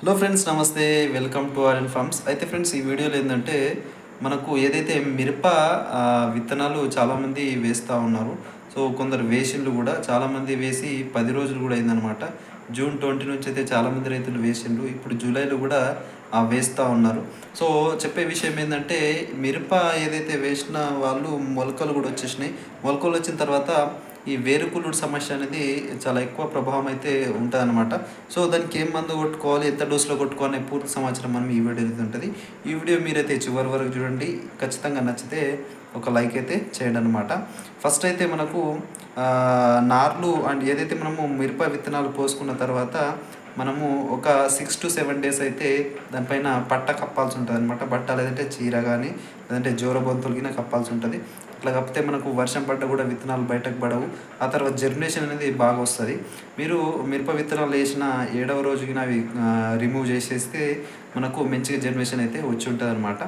Hello friends నమస్తే. Welcome to R farms. అయితే friends ఈ వీడియోలో ఏంటంటే మనకు ఏదైతే మిరప విత్తనాలు చాలామంది వేస్తూ ఉన్నారు సో కొందరు వేసిండ్లు కూడా చాలామంది వేసి పది రోజులు కూడా అయిందనమాట జూన్ ట్వంటీ నుంచి అయితే చాలామంది రైతులు వేసిండ్రు. ఇప్పుడు జూలైలో కూడా ఆ, వేస్తూ ఉన్నారు. సో చెప్పే విషయం ఏంటంటే మిరప ఏదైతే వేసిన వాళ్ళు మొలకలు కూడా వచ్చేసినాయి. మొలకలు వచ్చిన తర్వాత ఈ వేరుకులుడు సమస్య అనేది చాలా ఎక్కువ ప్రభావం అయితే ఉంటుందన్నమాట సో దానికి ఏం మందు కొట్టుకోవాలి ఎంత డోస్లో కొట్టుకోవాలి పూర్తి సమాచారం మనం ఈ వీడియో అయితే ఉంటుంది. ఈ వీడియో మీరైతే చివరి వరకు చూడండి. ఖచ్చితంగా నచ్చితే ఒక లైక్ అయితే చేయండి అనమాట ఫస్ట్ అయితే మనకు నార్లు అండ్ ఏదైతే మనము మిరప విత్తనాలు పోసుకున్న తర్వాత మనము ఒక సిక్స్ టు సెవెన్ డేస్ అయితే దానిపైన పట్ట కప్పాల్సి ఉంటుంది అనమాట బట్ట లేదంటే చీర కానీ లేదంటే జోరబొంతులకినా కప్పాల్సి ఉంటుంది. అట్లా కప్పితే మనకు వర్షం పడ్డ కూడా విత్తనాలు బయటకు పడవు. ఆ తర్వాత జర్మినేషన్ అనేది బాగా వస్తుంది. మీరు మిరప విత్తనాలు వేసిన ఏడవ రోజుకి అవి రిమూవ్ చేసేస్తే మనకు మంచిగా జనరేషన్ అయితే వచ్చి ఉంటుంది అనమాట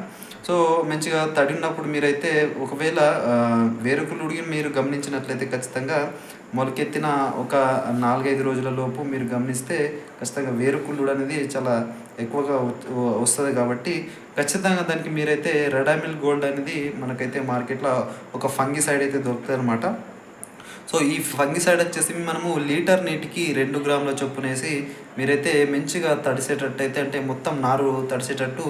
సో మంచిగా తడినప్పుడు మీరైతే ఒకవేళ ఆ, వేరుకులుడికి మీరు గమనించినట్లయితే ఖచ్చితంగా మొలకెత్తిన ఒక నాలుగైదు రోజుల లోపు మీరు గమనిస్తే ఖచ్చితంగా వేరుకుళ్ళుడు అనేది చాలా ఎక్కువగా వస్తుంది కాబట్టి ఖచ్చితంగా దానికి మీరైతే రెడామిల్ గోల్డ్ అనేది మనకైతే మార్కెట్లో ఒక ఫంగిసైడ్ అయితే దొరుకుతుంది అనమాట సో ఈ ఫంగిసైడ్ వచ్చేసి మనము లీటర్ నీటికి రెండు గ్రాముల చొప్పున వేసి మీరైతే మంచిగా తడిసేటట్టు అయితే అంటే మొత్తం నారు తడిసేటట్టు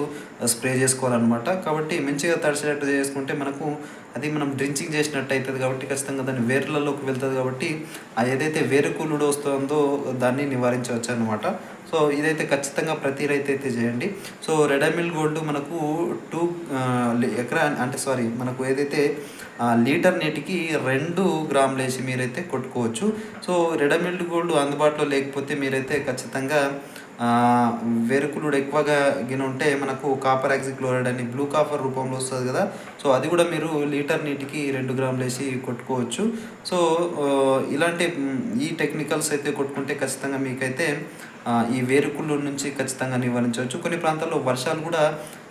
స్ప్రే చేసుకోవాలన్నమాట. కాబట్టి మంచిగా తడిసేటట్టు చేసుకుంటే మనకు అది మనం డ్రించింగ్ చేసినట్టు అవుతుంది కాబట్టి ఖచ్చితంగా దాని వేర్లలోకి వెళ్తుంది కాబట్టి ఏదైతే వేరు కూలుడు వస్తుందో దాన్ని నివారించవచ్చు అనమాట సో ఇదైతే ఖచ్చితంగా ప్రతి రైతు అయితే చేయండి. సో రెడమిల్ గోల్డ్ మనకు టూ ఎకరా అంటే సారీ మనకు ఏదైతే లీటర్ నీటికి రెండు గ్రాములు వేసి మీరైతే కొట్టుకోవచ్చు. సో రెడమిల్డ్ గోల్డ్ అందుబాటులో లేకపోతే మీరైతే ఖచ్చితంగా వేరుకులుడు ఎక్కువగా గిన ఉంటే మనకు కాపర్ ఎగ్జిక్లోరైడ్ అని బ్లూ కాపర్ రూపంలో వస్తుంది కదా. సో అది కూడా మీరు లీటర్ నీటికి రెండు గ్రాములు వేసి కొట్టుకోవచ్చు. సో ఇలాంటి ఈ టెక్నికల్స్ అయితే కొట్టుకుంటే ఖచ్చితంగా మీకైతే ఈ వేరుకుళ్ళు నుంచి ఖచ్చితంగా నివారించవచ్చు. కొన్ని ప్రాంతాల్లో వర్షాలు కూడా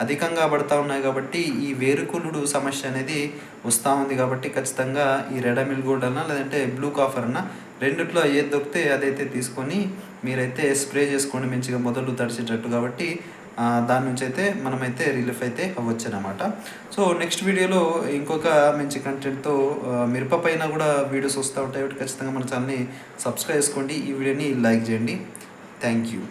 అధికంగా పడతా ఉన్నాయి కాబట్టి ఈ వేరుకుళ్ళుడు సమస్య అనేది వస్తూ ఉంది కాబట్టి ఖచ్చితంగా ఈ రెడమిల్ గోల్డ్ అన్న లేదంటే బ్లూ కాఫర్ అన్నా రెండిట్లో ఏది దొరికితే అదైతే తీసుకొని మీరైతే స్ప్రే చేసుకోండి మంచిగా మొదలు తడిచేటట్టు కాబట్టి దాని నుంచి అయితే మనమైతే రిలీఫ్ అయితే అవ్వచ్చు అనమాట సో నెక్స్ట్ వీడియోలో ఇంకొక మంచి కంటెంట్తో మిరప పైన కూడా వీడియోస్ వస్తూ ఉంటాయి కాబట్టి ఖచ్చితంగా మన ఛానల్ని సబ్స్క్రైబ్ చేసుకోండి. ఈ వీడియోని లైక్ చేయండి. Thank you.